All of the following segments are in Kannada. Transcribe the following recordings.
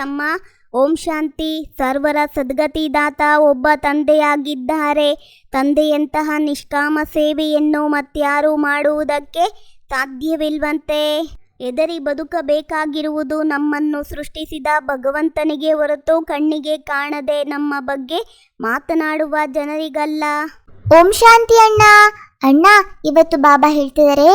ತಮ್ಮ. ಓಂ ಶಾಂತಿ. ಸರ್ವರ ಸದ್ಗತಿದಾತ ಒಬ್ಬ ತಂದೆಯಾಗಿದ್ದಾರೆ. ತಂದೆಯಂತಹ ನಿಷ್ಕಾಮ ಸೇವೆಯನ್ನು ಮತ್ಯಾರು ಮಾಡುವುದಕ್ಕೆ ಸಾಧ್ಯವಿಲ್ವಂತೆ. ಎದರಿ ಬದುಕಬೇಕಾಗಿರುವುದು ನಮ್ಮನ್ನು ಸೃಷ್ಟಿಸಿದ ಭಗವಂತನಿಗೆ ಹೊರತು ಕಣ್ಣಿಗೆ ಕಾಣದೆ ನಮ್ಮ ಬಗ್ಗೆ ಮಾತನಾಡುವ ಜನರಿಗಲ್ಲ. ಓಂ ಶಾಂತಿ ಅಣ್ಣ. ಅಣ್ಣ, ಇವತ್ತು ಬಾಬಾ ಹೇಳ್ತಿದ್ದಾರೆ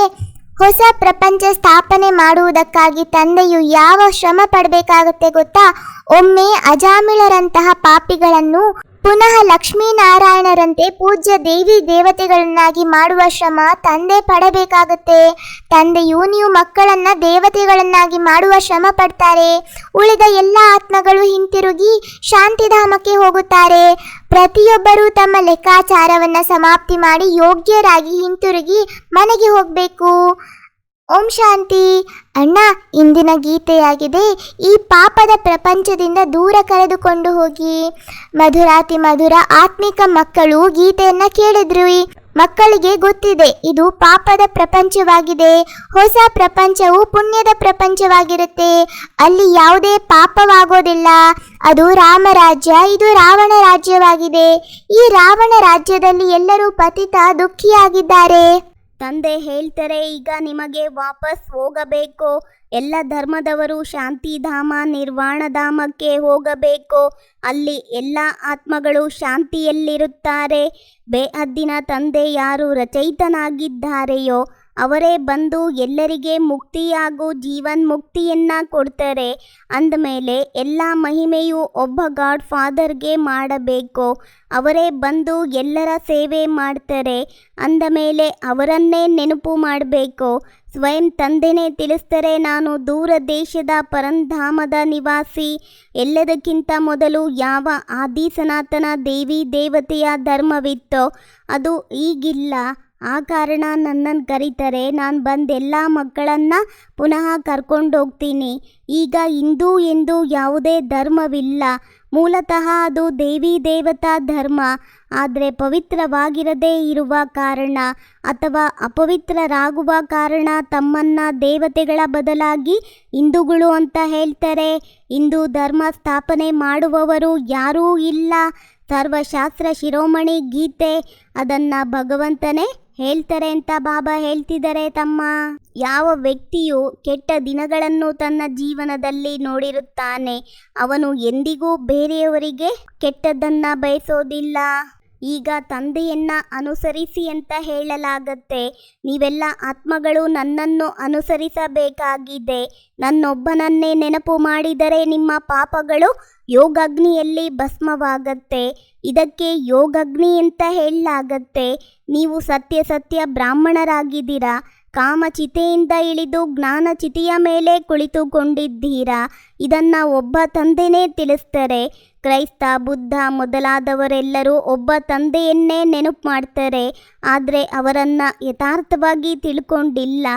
ಹೊಸ ಪ್ರಪಂಚ ಸ್ಥಾಪನೆ ಮಾಡುವುದಕ್ಕಾಗಿ ತಂದೆಯು ಯಾವ ಶ್ರಮ ಪಡಬೇಕಾಗುತ್ತೆ ಗೊತ್ತಾ? ಒಮ್ಮೆ ಅಜಾಮಿಳರಂತಹ ಪಾಪಿಗಳನ್ನು ಪುನಃ ಲಕ್ಷ್ಮೀನಾರಾಯಣರಂತೆ ಪೂಜ್ಯ ದೇವಿ ದೇವತೆಗಳನ್ನಾಗಿ ಮಾಡುವ ಶ್ರಮ ತಂದೆ ಪಡಬೇಕಾಗುತ್ತೆ. ತಂದೆಯು ನೀವು ಮಕ್ಕಳನ್ನ ದೇವತೆಗಳನ್ನಾಗಿ ಮಾಡುವ ಶ್ರಮ ಪಡ್ತಾರೆ. ಉಳಿದ ಎಲ್ಲ ಆತ್ಮಗಳು ಹಿಂತಿರುಗಿ ಶಾಂತಿಧಾಮಕ್ಕೆ ಹೋಗುತ್ತಾರೆ. ಪ್ರತಿಯೊಬ್ಬರೂ ತಮ್ಮ ಲೆಕ್ಕಾಚಾರವನ್ನು ಸಮಾಪ್ತಿ ಮಾಡಿ ಯೋಗ್ಯರಾಗಿ ಹಿಂತಿರುಗಿ ಮನೆಗೆ ಹೋಗಬೇಕು. ಓಂ ಶಾಂತಿ. ಅಣ್ಣ, ಇಂದಿನ ಗೀತೆಯಾಗಿದೆ, ಈ ಪಾಪದ ಪ್ರಪಂಚದಿಂದ ದೂರ ಕರೆದುಕೊಂಡು ಹೋಗಿ. ಮಧುರಾತಿ ಮಧುರ ಆತ್ಮಿಕ ಮಕ್ಕಳು ಗೀತೆಯನ್ನ ಕೇಳಿದ್ರು ಮಕ್ಕಳಿಗೆ ಗೊತ್ತಿದೆ, ಇದು ಪಾಪದ ಪ್ರಪಂಚವಾಗಿದೆ. ಹೊಸ ಪ್ರಪಂಚವು ಪುಣ್ಯದ ಪ್ರಪಂಚವಾಗಿರುತ್ತೆ. ಅಲ್ಲಿ ಯಾವುದೇ ಪಾಪವಾಗೋದಿಲ್ಲ. ಅದು ರಾಮರಾಜ್ಯ ಇದು ರಾವಣ ರಾಜ್ಯವಾಗಿದೆ. ಈ ರಾವಣ ರಾಜ್ಯದಲ್ಲಿ ಎಲ್ಲರೂ ಪತಿತ, ದುಃಖಿಯಾಗಿದ್ದಾರೆ. ತಂದೆ ಹೇಳ್ತಾರೆ, ಈಗ ನಿಮಗೆ ವಾಪಸ್ ಹೋಗಬೇಕು. ಎಲ್ಲ ಧರ್ಮದವರು ಶಾಂತಿಧಾಮ, ನಿರ್ವಾಣಧಾಮಕ್ಕೆ ಹೋಗಬೇಕು. ಅಲ್ಲಿ ಎಲ್ಲ ಆತ್ಮಗಳು ಶಾಂತಿಯಲ್ಲಿರುತ್ತಾರೆ. ಬೇಹದ್ದಿನ ತಂದೆ ಯಾರು ರಚಯಿತನಾಗಿದ್ದಾರೆಯೋ ಅವರೇ ಬಂದು ಎಲ್ಲರಿಗೆ ಮುಕ್ತಿ ಹಾಗೂ ಜೀವನ್ಮುಕ್ತಿಯನ್ನ ಕೊಡ್ತಾರೆ. ಅಂದಮೇಲೆ ಎಲ್ಲ ಮಹಿಮೆಯು ಒಬ್ಬ ಗಾಡ್ ಫಾದರ್ಗೆ ಮಾಡಬೇಕು. ಅವರೇ ಬಂದು ಎಲ್ಲರ ಸೇವೆ ಮಾಡ್ತಾರೆ. ಅಂದಮೇಲೆ ಅವರನ್ನೇ ನೆನಪು ಮಾಡಬೇಕು. ಸ್ವಯಂ ತಂದೆನೇ ತಿಳಿಸ್ತಾರೆ, ನಾನು ದೂರ ದೇಶದ ಪರಂಧಾಮದ ನಿವಾಸಿ. ಎಲ್ಲದಕ್ಕಿಂತ ಮೊದಲು ಯಾವ ಆದಿ ಸನಾತನ ದೇವಿ ದೇವತೆಯ ಧರ್ಮವಿತ್ತೋ ಅದು ಈಗಿಲ್ಲ. ಆ ಕಾರಣ ನನ್ನನ್ನು ಕರೀತಾರೆ. ನಾನು ಬಂದು ಎಲ್ಲ ಮಕ್ಕಳನ್ನು ಪುನಃ ಕರ್ಕೊಂಡೋಗ್ತೀನಿ. ಈಗ ಹಿಂದೂ ಎಂದು ಯಾವುದೇ ಧರ್ಮವಿಲ್ಲ. ಮೂಲತಃ ಅದು ದೇವಿ ದೇವತಾ ಧರ್ಮ. ಆದರೆ ಪವಿತ್ರವಾಗಿರದೇ ಇರುವ ಕಾರಣ ಅಥವಾ ಅಪವಿತ್ರರಾಗುವ ಕಾರಣ ತಮ್ಮನ್ನ ದೇವತೆಗಳ ಬದಲಾಗಿ ಹಿಂದೂಗಳು ಅಂತ ಹೇಳ್ತಾರೆ. ಹಿಂದೂ ಧರ್ಮ ಸ್ಥಾಪನೆ ಮಾಡುವವರು ಯಾರೂ ಇಲ್ಲ. ಸರ್ವಶಾಸ್ತ್ರ ಶಿರೋಮಣಿ ಗೀತೆ ಅದನ್ನು ಭಗವಂತನೇ ಹೇಳ್ತಾರೆ ಅಂತ ಬಾಬಾ ಹೇಳ್ತಿದ್ದಾರೆ ತಮ್ಮ. ಯಾವ ವ್ಯಕ್ತಿಯು ಕೆಟ್ಟ ದಿನಗಳನ್ನು ತನ್ನ ಜೀವನದಲ್ಲಿ ನೋಡಿರುತ್ತಾನೆ, ಅವನು ಎಂದಿಗೂ ಬೇರೆಯವರಿಗೆ ಕೆಟ್ಟದ್ದನ್ನ ಬಯಸೋದಿಲ್ಲ. ಈಗ ತಂದೆಯನ್ನ ಅನುಸರಿಸಿ ಅಂತ ಹೇಳಲಾಗತ್ತೆ. ನೀವೆಲ್ಲ ಆತ್ಮಗಳು ನನ್ನನ್ನು ಅನುಸರಿಸಬೇಕಾಗಿದೆ. ನನ್ನೊಬ್ಬನನ್ನೇ ನೆನಪು ಮಾಡಿದರೆ ನಿಮ್ಮ ಪಾಪಗಳು ಯೋಗಾಗ್ನಿಯಲ್ಲಿ ಭಸ್ಮವಾಗತ್ತೆ. ಇದಕ್ಕೆ ಯೋಗಾಗ್ನಿ ಅಂತ ಹೇಳಲಾಗತ್ತೆ. ನೀವು ಸತ್ಯ ಸತ್ಯ ಬ್ರಾಹ್ಮಣರಾಗಿದ್ದೀರಾ. ಕಾಮಚಿತೆಯಿಂದ ಇಳಿದು ಜ್ಞಾನಚಿತೆಯ ಮೇಲೆ ಕುಳಿತುಕೊಂಡಿದ್ದೀರಾ. ಇದನ್ನು ಒಬ್ಬ ತಂದೆನೇ ತಿಳಿಸ್ತಾರೆ. ಕ್ರೈಸ್ತ, ಬುದ್ಧ ಮೊದಲಾದವರೆಲ್ಲರೂ ಒಬ್ಬ ತಂದೆಯನ್ನೇ ನೆನಪು ಮಾಡ್ತಾರೆ. ಆದರೆ ಅವರನ್ನು ಯಥಾರ್ಥವಾಗಿ ತಿಳ್ಕೊಂಡಿಲ್ಲ.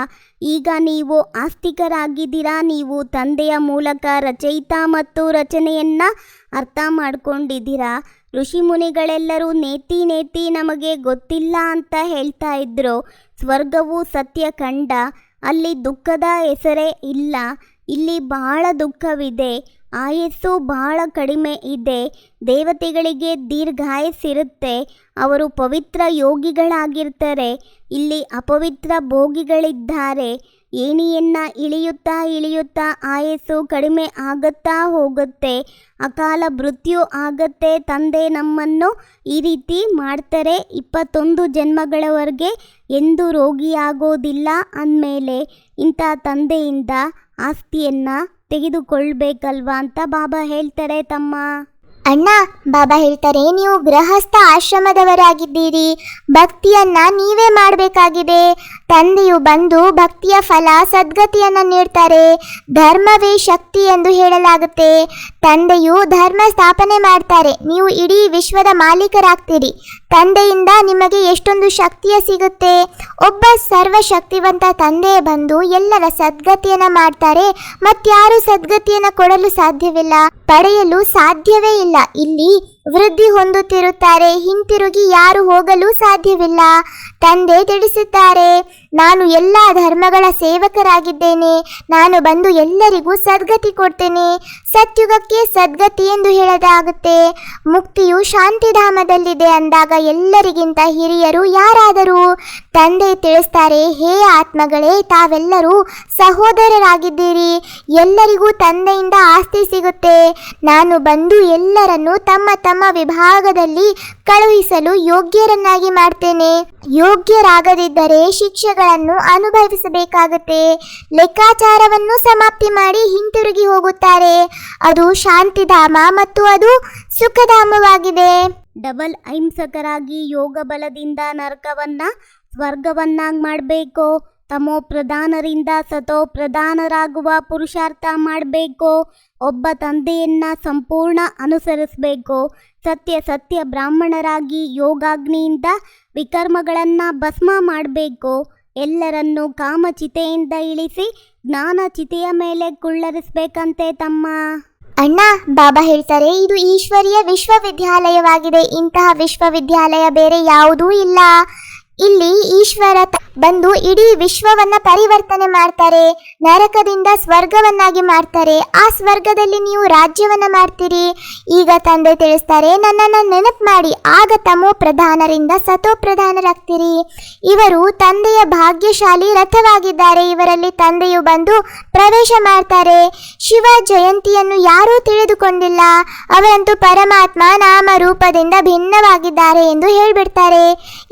ಈಗ ನೀವು ಆಸ್ತಿಕರಾಗಿದ್ದೀರಾ? ನೀವು ತಂದೆಯ ಮೂಲಕ ರಚಯಿತ ಮತ್ತು ರಚನೆಯನ್ನು ಅರ್ಥ ಮಾಡ್ಕೊಂಡಿದ್ದೀರಾ? ಋಷಿಮುನಿಗಳೆಲ್ಲರೂ ನೇತಿ ನೇತಿ ನಮಗೆ ಗೊತ್ತಿಲ್ಲ ಅಂತ ಹೇಳ್ತಾ ಇದ್ರು. ಸ್ವರ್ಗವು ಸತ್ಯ ಕಂಡ, ಅಲ್ಲಿ ದುಃಖದ ಹೆಸರೇ ಇಲ್ಲ. ಇಲ್ಲಿ ಬಹಳ ದುಃಖವಿದೆ. ಆಯಸ್ಸು ಬಹಳ ಕಡಿಮೆ ಇದೆ. ದೇವತೆಗಳಿಗೆ ದೀರ್ಘಾಯಸ್ಸಿರುತ್ತೆ ಅವರು ಪವಿತ್ರ ಯೋಗಿಗಳಾಗಿರ್ತಾರೆ. ಇಲ್ಲಿ ಅಪವಿತ್ರ ಭೋಗಿಗಳಿದ್ದಾರೆ. ಏಣಿಯನ್ನ ಇಳಿಯುತ್ತಾ ಇಳಿಯುತ್ತಾ ಆಯಸ್ಸು ಕಡಿಮೆ ಆಗುತ್ತಾ ಹೋಗುತ್ತೆ. ಅಕಾಲ ಮೃತ್ಯು ಆಗತ್ತೆ. ತಂದೆ ನಮ್ಮನ್ನು ಈ ರೀತಿ ಮಾಡ್ತಾರೆ. ಇಪ್ಪತ್ತೊಂದು ಜನ್ಮಗಳವರೆಗೆ ಎಂದು ರೋಗಿಯಾಗೋದಿಲ್ಲ ಅಂದಮೇಲೆ ಇಂಥ ತಂದೆಯಿಂದ ಆಸ್ತಿಯನ್ನ ತೆಗೆದುಕೊಳ್ಬೇಕಲ್ವಾ ಅಂತ ಬಾಬಾ ಹೇಳ್ತಾರೆ ತಮ್ಮ. ಅಣ್ಣ ಬಾಬಾ ಹೇಳ್ತಾರೆ ನೀವು ಗೃಹಸ್ಥ ಆಶ್ರಮದವರಾಗಿದ್ದೀರಿ. ಭಕ್ತಿಯನ್ನ ನೀವೇ ಮಾಡಬೇಕಾಗಿದೆ. ತಂದೆಯು ಬಂದು ಭಕ್ತಿಯ ಫಲ, ಸದ್ಗತಿಯನ್ನು ನೀಡ್ತಾರೆ. ಧರ್ಮವೇ ಶಕ್ತಿ ಎಂದು ಹೇಳಲಾಗುತ್ತೆ. ತಂದೆಯು ಧರ್ಮ ಸ್ಥಾಪನೆ ಮಾಡ್ತಾರೆ. ನೀವು ಇಡೀ ವಿಶ್ವದ ಮಾಲೀಕರಾಗ್ತೀರಿ. ತಂದೆಯಿಂದ ನಿಮಗೆ ಎಷ್ಟೊಂದು ಶಕ್ತಿಯ ಸಿಗುತ್ತೆ. ಒಬ್ಬ ಸರ್ವಶಕ್ತಿವಂತ ತಂದೆ ಬಂದು ಎಲ್ಲರ ಸದ್ಗತಿಯನ್ನ ಮಾಡ್ತಾರೆ. ಮತ್ತಾರು ಸದ್ಗತಿಯನ್ನು ಕೊಡಲು ಸಾಧ್ಯವಿಲ್ಲ. ಪಡೆಯಲು ಸಾಧ್ಯವೇ ಇಲ್ಲ. ಇಲ್ಲಿ ವೃದ್ಧಿ ಹೊಂದುತ್ತಿರುತ್ತಾರೆ. ಹಿಂತಿರುಗಿ ಯಾರು ಹೋಗಲು ಸಾಧ್ಯವಿಲ್ಲ. ತಂದೆ ತಿಳಿಸುತ್ತಾರೆ, ನಾನು ಎಲ್ಲ ಧರ್ಮಗಳ ಸೇವಕರಾಗಿದ್ದೇನೆ. ನಾನು ಬಂದು ಎಲ್ಲರಿಗೂ ಸದ್ಗತಿ ಕೊಡ್ತೇನೆ. ಸತ್ಯುಗಕ್ಕೆ ಸದ್ಗತಿ ಎಂದು ಹೇಳಲಾಗುತ್ತೆ ಮುಕ್ತಿಯು ಶಾಂತಿಧಾಮದಲ್ಲಿದೆ ಅಂದಾಗ ಎಲ್ಲರಿಗಿಂತ ಹಿರಿಯರು ಯಾರಾದರೂ? ತಂದೆ ತಿಳಿಸ್ತಾರೆ, ಹೇ ಆತ್ಮಗಳೇ, ತಾವೆಲ್ಲರೂ ಸಹೋದರರಾಗಿದ್ದೀರಿ. ಎಲ್ಲರಿಗೂ ತಂದೆಯಿಂದ ಆಸ್ತಿ ಸಿಗುತ್ತೆ. ನಾನು ಬಂದು ಎಲ್ಲರನ್ನು ತಮ್ಮ ತಮ್ಮ ವಿಭಾಗದಲ್ಲಿ ಕಳುಹಿಸಲು ಯೋಗ್ಯರನ್ನಾಗಿ ಮಾಡ್ತೇನೆ. ಯೋಗ್ಯರಾಗದಿದ್ದರೆ ಶಿಕ್ಷೆಗಳನ್ನು ಅನುಭವಿಸಬೇಕಾಗುತ್ತೆ. ಲೆಕ್ಕಾಚಾರವನ್ನು ಸಮಾಪ್ತಿ ಮಾಡಿ ಹಿಂತಿರುಗಿ ಹೋಗುತ್ತಾರೆ. ಅದು ಶಾಂತಿಧಾಮ ಮತ್ತು ಅದು ಸುಖಧಾಮವಾಗಿದೆ. ಡಬಲ್ ಅಹಿಂಸಕರಾಗಿ ಯೋಗ ಬಲದಿಂದ ನರಕವನ್ನ ಸ್ವರ್ಗವನ್ನಾಗಿ ಮಾಡಬೇಕು. ತಮೋ ಪ್ರಧಾನರಿಂದ ಸತೋ ಪ್ರಧಾನರಾಗುವ ಪುರುಷಾರ್ಥ ಮಾಡಬೇಕು. ಒಬ್ಬ ತಂದೆಯನ್ನ ಸಂಪೂರ್ಣ ಅನುಸರಿಸಬೇಕು. ಸತ್ಯ ಸತ್ಯ ಬ್ರಾಹ್ಮಣರಾಗಿ ಯೋಗಾಗ್ನಿಯಿಂದ ವಿಕರ್ಮಗಳನ್ನು ಭಸ್ಮ ಮಾಡಬೇಕು. ಎಲ್ಲರನ್ನೂ ಕಾಮಚಿತೆಯಿಂದ ಇಳಿಸಿ ಜ್ಞಾನ ಚಿತೆಯ ಮೇಲೆ ಕುಳ್ಳರಿಸ್ಬೇಕಂತೆ ತಮ್ಮ. ಅಣ್ಣ, ಬಾಬಾ ಹೇಳ್ತಾರೆ, ಇದು ಈಶ್ವರೀಯ ವಿಶ್ವವಿದ್ಯಾಲಯವಾಗಿದೆ. ಇಂತಹ ವಿಶ್ವವಿದ್ಯಾಲಯ ಬೇರೆ ಯಾವುದೂ ಇಲ್ಲ. ಇಲ್ಲಿ ಈಶ್ವರ ಬಂದು ಇಡೀ ವಿಶ್ವವನ್ನ ಪರಿವರ್ತನೆ ಮಾಡ್ತಾರೆ, ನರಕದಿಂದ ಸ್ವರ್ಗವನ್ನಾಗಿ ಮಾಡ್ತಾರೆ. ಆ ಸ್ವರ್ಗದಲ್ಲಿ ನೀವು ರಾಜ್ಯವನ್ನ ಮಾಡ್ತೀರಿ. ಈಗ ತಂದೆ ತಿಳಿಸ್ತಾರೆ, ನನ್ನನ್ನು ನೆನಪು ಮಾಡಿ, ಆಗ ತಮೋ ಪ್ರಧಾನರಿಂದ ಸತೋ ಪ್ರಧಾನರಾಗ್ತೀರಿ. ಇವರು ತಂದೆಯ ಭಾಗ್ಯಶಾಲಿ ರಥವಾಗಿದ್ದಾರೆ. ಇವರಲ್ಲಿ ತಂದೆಯು ಬಂದು ಪ್ರವೇಶ ಮಾಡ್ತಾರೆ. ಶಿವ ಜಯಂತಿಯನ್ನು ಯಾರೂ ತಿಳಿದುಕೊಂಡಿಲ್ಲ. ಅವರಂತೂ ಪರಮಾತ್ಮ ನಾಮ ರೂಪದಿಂದ ಭಿನ್ನವಾಗಿದ್ದಾರೆ ಎಂದು ಹೇಳ್ಬಿಡ್ತಾರೆ.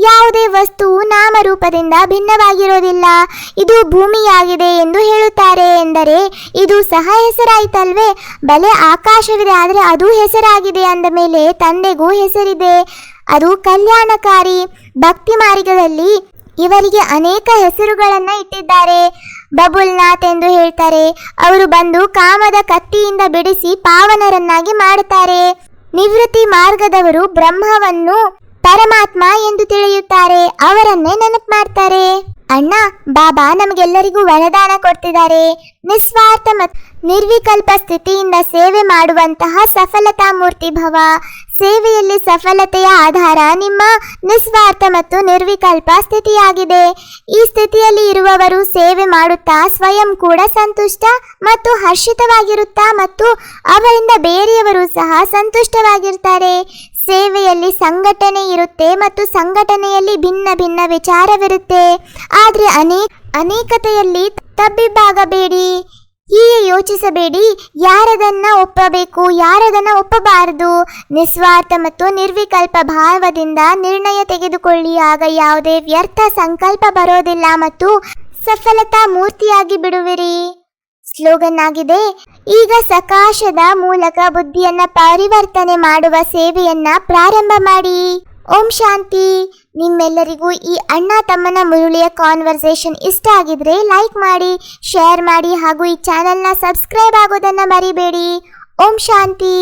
ಯಾವುದೇ ವಸ್ತುವು ನಾಮರೂಪದಿಂದ ಭಿನ್ನವಾಗಿರೋದಿಲ್ಲ. ಇದು ಭೂಮಿಯಾಗಿದೆ ಎಂದು ಹೇಳುತ್ತಾರೆ ಎಂದರೆ ಇದು ಸಹ ಹೆಸರಾಯಿತಲ್ವೇ? ಬಲೆ ಆಕಾಶವಿದೆ ಆದರೆ ಅದು ಹೆಸರಾಗಿದೆ ಅಂದ ಮೇಲೆ ತಂದೆಗೂ ಹೆಸರಿದೆ. ಅದು ಕಲ್ಯಾಣಕಾರಿ ಭಕ್ತಿ ಮಾರ್ಗದಲ್ಲಿ ಇವರಿಗೆ ಅನೇಕ ಹೆಸರುಗಳನ್ನು ಇಟ್ಟಿದ್ದಾರೆ. ಬಬುಲ್ನಾಥ್ ಎಂದು ಹೇಳ್ತಾರೆ, ಅವರು ಬಂದು ಕಾಮದ ಕತ್ತಿಯಿಂದ ಬಿಡಿಸಿ ಪಾವನರನ್ನಾಗಿ ಮಾಡುತ್ತಾರೆ. ನಿವೃತ್ತಿ ಮಾರ್ಗದವರು ಬ್ರಹ್ಮವನ್ನು ಪರಮಾತ್ಮ ಎಂದು ತಿಳಿಯುತ್ತಾರೆ, ಅವರನ್ನೇ ನೆನಪು ಮಾಡ್ತಾರೆ. ಅಣ್ಣ, ಬಾಬಾ ನಮಗೆಲ್ಲರಿಗೂ ವರದಾನ ಕೊಡ್ತಿದ್ದಾರೆ. ನಿಸ್ವಾರ್ಥ ಮತ್ತು ನಿರ್ವಿಕಲ್ಪ ಸ್ಥಿತಿಯಿಂದ ಸೇವೆ ಮಾಡುವಂತಹ ಸಫಲತಾ ಮೂರ್ತಿ ಭವ. ಸೇವೆಯಲ್ಲಿ ಸಫಲತೆಯ ಆಧಾರ ನಿಮ್ಮ ನಿಸ್ವಾರ್ಥ ಮತ್ತು ನಿರ್ವಿಕಲ್ಪ ಸ್ಥಿತಿಯಾಗಿದೆ. ಈ ಸ್ಥಿತಿಯಲ್ಲಿ ಇರುವವರು ಸೇವೆ ಮಾಡುತ್ತಾ ಸ್ವಯಂ ಕೂಡ ಸಂತುಷ್ಟ ಮತ್ತು ಹರ್ಷಿತವಾಗಿರುತ್ತಾ ಮತ್ತು ಅವರಿಂದ ಬೇರೆಯವರು ಸಹ ಸಂತುಷ್ಟವಾಗಿರ್ತಾರೆ. ಸೇವೆಯಲ್ಲಿ ಸಂಘಟನೆ ಇರುತ್ತೆ ಮತ್ತು ಸಂಘಟನೆಯಲ್ಲಿ ಭಿನ್ನ ಭಿನ್ನ ವಿಚಾರವಿರುತ್ತೆ. ಆದರೆ ಅನೇಕ ಅನೇಕತೆಯಲ್ಲಿ ತಬ್ಬಿಬ್ಬಾಗಬೇಡಿ. ಹೀಗೆ ಯೋಚಿಸಬೇಡಿ. ಯಾರದನ್ನ ಒಪ್ಪಬೇಕು, ಯಾರದನ್ನ ಒಪ್ಪಬಾರದು? ನಿಸ್ವಾರ್ಥ ಮತ್ತು ನಿರ್ವಿಕಲ್ಪ ಭಾವದಿಂದ ನಿರ್ಣಯ ತೆಗೆದುಕೊಳ್ಳಿ. ಆಗ ಯಾವುದೇ ವ್ಯರ್ಥ ಸಂಕಲ್ಪ ಬರೋದಿಲ್ಲ ಮತ್ತು ಸಫಲತಾ ಮೂರ್ತಿಯಾಗಿ ಬಿಡುವಿರಿ. ಸ್ಲೋಗನ್ ಆಗಿದೆ. ಈಗ ಸಕಾಶದ ಮೂಲಕ ಬುದ್ಧಿಯನ್ನ ಪರಿವರ್ತನೆ ಮಾಡುವ ಸೇವೆಯನ್ನ ಪ್ರಾರಂಭ ಮಾಡಿ. ಓಂ ಶಾಂತಿ. ನಿಮ್ಮೆಲ್ಲರಿಗೂ ಈ ಅಣ್ಣ ತಮ್ಮನ ಮುರುಳಿಯ ಕಾನ್ವರ್ಸೇಷನ್ ಇಷ್ಟ ಆಗಿದ್ರೆ ಲೈಕ್ ಮಾಡಿ ಶೇರ್ ಮಾಡಿ ಹಾಗೂ ಈ ಚಾನೆಲ್ನ ಸಬ್ಸ್ಕ್ರೈಬ್ ಆಗೋದನ್ನ ಮರಿಬೇಡಿ. ಓಂ ಶಾಂತಿ.